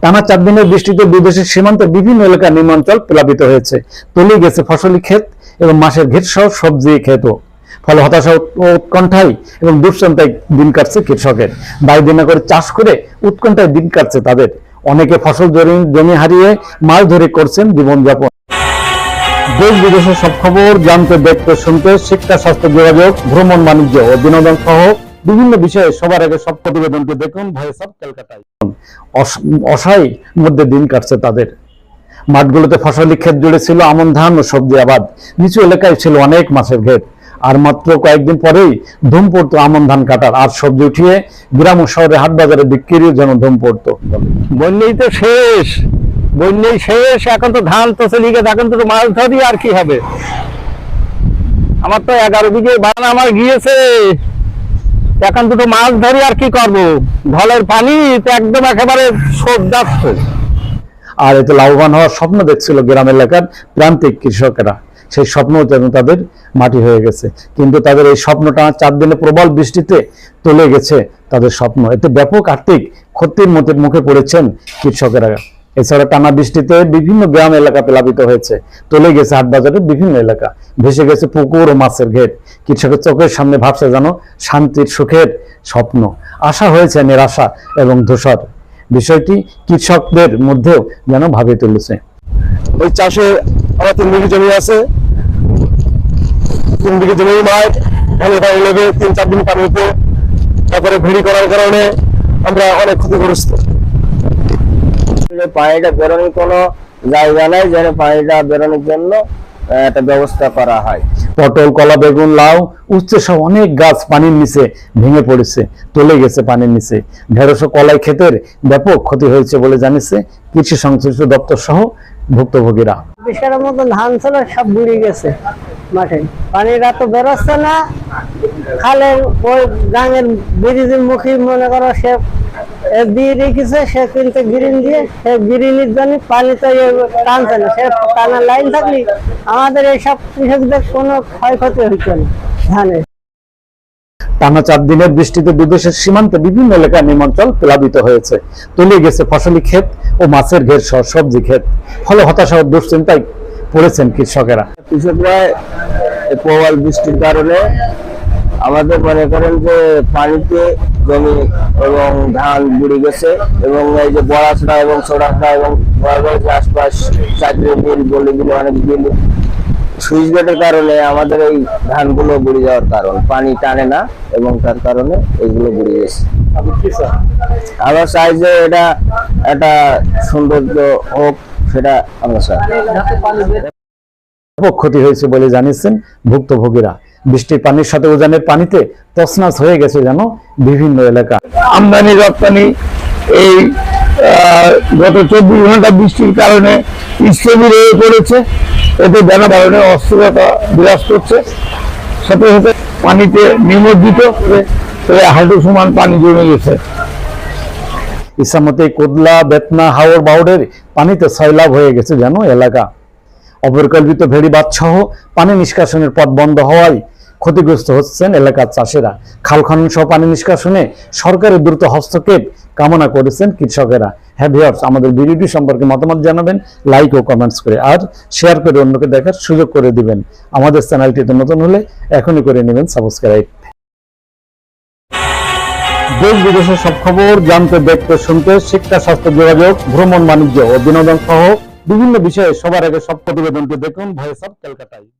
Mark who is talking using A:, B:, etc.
A: টানা চার দিনের বৃষ্টিতে বিদেশের সীমান্তের বিভিন্ন এলাকার নিম্নাঞ্চল প্লাবিত হয়েছে। তলিয়ে গেছে ফসলি ক্ষেত এবং মাসের ঘেট সহ সবজি ক্ষেতও। ফলে হতাশা ও উৎকণ্ঠায় এবং দুশ্চিন্তায় দিন কাটছে কৃষকের। বাড়ি দিনা করে চাষ করে উৎকণ্ঠায় দিন কাটছে তাদের। অনেকে ফসল জমি- হারিয়ে মাছ ধরে করছেন জীবনযাপন। দেশ বিদেশের সব খবর জানতে, দেখতে, শুনতে, শিক্ষা, স্বাস্থ্য, যোগাযোগ, ভ্রমণ, বাণিজ্য ও বিনোদন সহ বিভিন্ন বিষয়ে সবার আগে সব প্রতিবেদনকে দেখুন ভয়েস কলকাতায় অস- অসহায় মধ্যে দিন কাটছে তাদের। মাঠগুলোতে ফসলি ক্ষেত জুড়ে ছিল আমন ধান ও সবজি আবাদ। নিচু এলাকায় ছিল অনেক মাছের ঘের। আর মাত্র কয়েকদিন পরেই ধুম পড়তো আমন ধান কাটার। আর সবজি উঠিয়ে গ্রাম ও শহরে হাট বাজারে বিক্রিও যেন ধুম পড়তো।
B: বন্যেই তো শেষ। বন্যেই শেষ। এখন তো ধান তো চলে গেছে। এখন তো মাছ ধরি আর কি হবে? আমার তো এগারো বিঘে বান আমার গিয়েছে। এখন দুটো মাছ ধরি আর কি করব? ঢলের পানি একদম একেবারে সব যাচ্ছে।
A: আর এতে লাভবান হওয়ার স্বপ্ন দেখছিল গ্রাম এলাকার প্রান্তিক কৃষকেরা। সেই স্বপ্ন যেন তাদের মাটি হয়ে গেছে। কিন্তু তাদের এই স্বপ্নটা চার দিনে প্রবল বৃষ্টিতে তলে গেছে তাদের স্বপ্ন। এতে ব্যাপক আর্থিক ক্ষতির মধ্যে মুখে পড়েছেন কৃষকেরা। এছাড়া টানা বৃষ্টিতে বিভিন্ন গ্রাম এলাকা প্লাবিত হয়েছে। তলে গেছে হাটবাজারের বিভিন্ন এলাকা। ভেসে গেছে পুকুর ও মাছের ঘের কৃষকের চোখের সামনে ভাবছে যেন শান্তির সুখের স্বপ্ন। আশা হয়েছে নিরাশা এবং ধূসর। বিষয়টি কৃষকদের মধ্যেও যেন ভাবিয়ে তুলেছে।
C: ওই চাষে আমার তিন বিঘে জমি আছে। তিন বিঘে জমি মাঠ পানি লেগে তিন চার দিন পানি হতো তারপরে ভিড়ি করার কারণে আমরা অনেক ক্ষতিগ্রস্ত।
B: পানিটা বেরোনোর কোনো জায়গা নাই যেন পানিটা বেরোনোর জন্য একটা ব্যবস্থা করা হয়।
A: পটল, কলা, বেগুন, লাউ, উচ্ছে সব অনেক গাছ পানির নিচে ভেঙে পড়েছে, তলে গেছে পানির নিচে। ঢেড়শো কলাই ক্ষেতের ব্যাপক ক্ষতি হয়েছে বলে জানিয়েছে কৃষি সংশ্লিষ্ট দপ্তর সহ ভুক্তভোগীরা।
D: বিশালের মতো ধান ছিল সব বুড়ি গেছে মাঠে। পানিটা তো বেরোচ্ছে না, খালের ওই গাঙের ব্রিজের মুখে মনে করো সে দিয়ে রেখেছে, সে কিন্তু গ্রিন দিয়ে, সে গ্রিনের জন্য পানি তো টানছে না। সে টানার লাইন থাকলে আমাদের এইসব কৃষকদের কোনো ক্ষয়ক্ষতি হচ্ছে না ধানের।
A: টানা চার দিনের বৃষ্টিতে বিদেশের সীমান্তে বিভিন্ন এলাকার নিমঞ্চল প্লাবিত হয়েছে। তলিয়ে গেছে ফসলি ক্ষেত ও মাছের ঘের সহ সবজি ক্ষেত। ফলে হতাশা ও দুশ্চিন্তায় পড়েছেন কৃষকেরা।
B: কৃষকরা প্রবল বৃষ্টির কারণে আমাদের মনে করেন যে পানিতে জমি এবং ধান বুড়ে গেছে এবং এই যে বড়াছড়া এবং ছোড়াছড়া এবং বড়গঞ্জ আশপাশ চাকরি বিল বলে দিল অনেক বিল সুইচ গেটের কারণে আমাদের এই ধানগুলো বুড়ে যাওয়ার কারণ। পানি টানে না এবং তার কারণে এইগুলো বুড়ে গেছে। আমরা চাই যে এটা একটা সৌন্দর্য হোক সেটা আমরা চাই।
A: ক্ষতি হয়েছে বলে জানিয়েছেন ভুক্তভোগীরা। বৃষ্টির পানির সাথে উজানের পানিতে তছনাছ হয়ে গেছে যেন বিভিন্ন এলাকা।
B: আমদানি রপ্তানি এই আহ, গত চব্বিশ ঘণ্টা বৃষ্টির কারণে স্থবির হয়ে পড়েছে। এতে বেনা ধরনের অস্থিরতা বিরাজ করছে। সাথে সাথে পানিতে নিমজ্জিত প্রায় হাঁটু সমান পানি জমে গেছে।
A: ইসামতে, কোদলা, বেতনা হাওড় বাউডের পানিতে সয়লাভ হয়ে গেছে যেন এলাকা। অপরিকল্পিত ভেড়িবাদ সহ পানি নিষ্কাশনের পথ বন্ধ হওয়ায় ক্ষতিগ্রস্ত হচ্ছেন এলাকার চাষিরা। খাল খনন সহ পানি নিষ্কাশনে সরকারের দ্রুত হস্তক্ষেপ কামনা করেছেন কৃষকেরা। হ্যাঁ ভিউয়ার্স, আমাদের ভিডিওটি সম্পর্কে মতামত জানাবেন লাইক ও কমেন্টস করে, আর শেয়ার করে অন্যকে দেখার সুযোগ করে দিবেন। আমাদের চ্যানেলটিতে নতুন হলে এখনই করে নেবেন সাবস্ক্রাইব দেশ বিদেশের সব খবর জানতে, দেখতে, শুনতে, শিক্ষা, স্বাস্থ্য, যোগাযোগ, ভ্রমণ, বাণিজ্য ও বিনোদন সহ বিভিন্ন বিষয়ে সবার আগে সব প্রতিবেদনকে দেখুন। ভয়েস অফ কলকাতায়